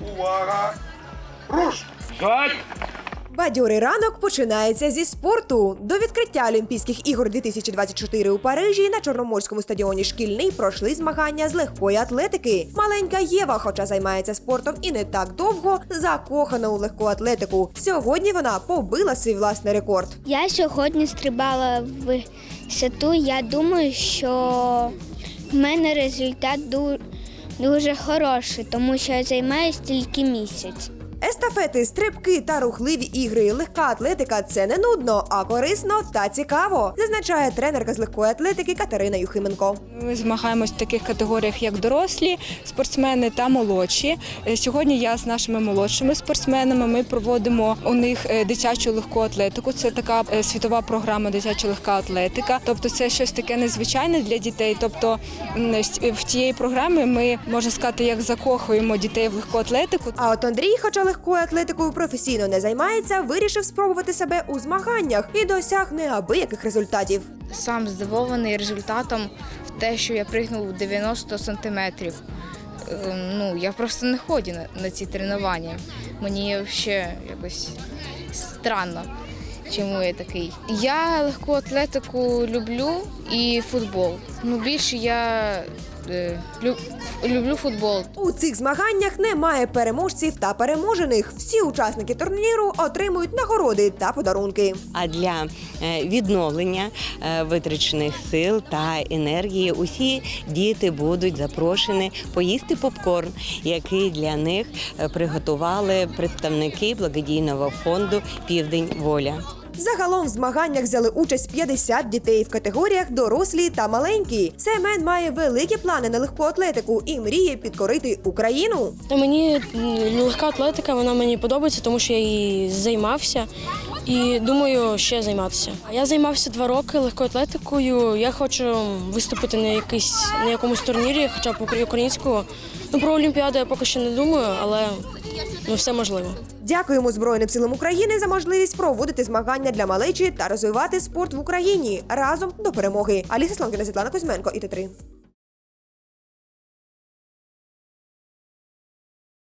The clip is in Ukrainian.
Увага! Руш! Бадьорий ранок починається зі спорту. До відкриття Олімпійських ігор 2024 у Парижі на Чорноморському стадіоні шкільний пройшли змагання з легкої атлетики. Маленька Єва, хоча займається спортом і не так довго, закохана у легку атлетику. Сьогодні вона побила свій власний рекорд. Я сьогодні стрибала в висоту. Я думаю, що в мене результат ду- дуже хороший, тому що я займаюся тільки місяць. Естафети, стрибки та рухливі ігри. Легка атлетика це не нудно, а корисно та цікаво, зазначає тренерка з легкої атлетики Катерина Юхименко. Ми змагаємось в таких категоріях, як дорослі спортсмени та молодші. Е, Сьогодні я з нашими молодшими спортсменами. Ми проводимо у них е, дитячу легку атлетику. Це така е, світова програма дитяча легка атлетика. Тобто, це щось таке незвичайне для дітей. Тобто в тієї програми ми можна сказати, як закохуємо дітей в легку атлетику. А от Андрій, хоча легкою атлетикою професійно не займається, вирішив спробувати себе у змаганнях і досяг неабияких результатів. сам здивований результатом в те, що я пригнув 90 сантиметрів. Ем, Ну, я просто не ходжу на, на ці тренування. Мені взагалі якось странно, чому я такий. Я легку атлетику люблю і футбол. Ну, більше я е, лю- люблю футбол. У цих змаганнях немає переможців та переможених. Всі учасники турніру отримують нагороди та подарунки. А для е, відновлення е, витрачених сил та енергії усі діти будуть запрошені поїсти попкорн, який для них е, приготували представники благодійного фонду Південь Воля. Загалом в змаганнях взяли участь 50 дітей в категоріях дорослі та маленькі. Семен має великі плани на легку атлетику і мріє підкорити Україну. Мені легка атлетика, вона мені подобається, тому що я її займався і думаю ще займатися. Я займався два роки легкою атлетикою. Я хочу виступити на якийсь на якомусь турнірі, хоча б укра- українського. Ну про Олімпіаду я поки що не думаю, але ну все можливо. Дякуємо Збройним силам України за можливість проводити змагання для малечі та розвивати спорт в Україні разом до перемоги. Аліса Слонкіна, Світлана Кузьменко, ІТ3.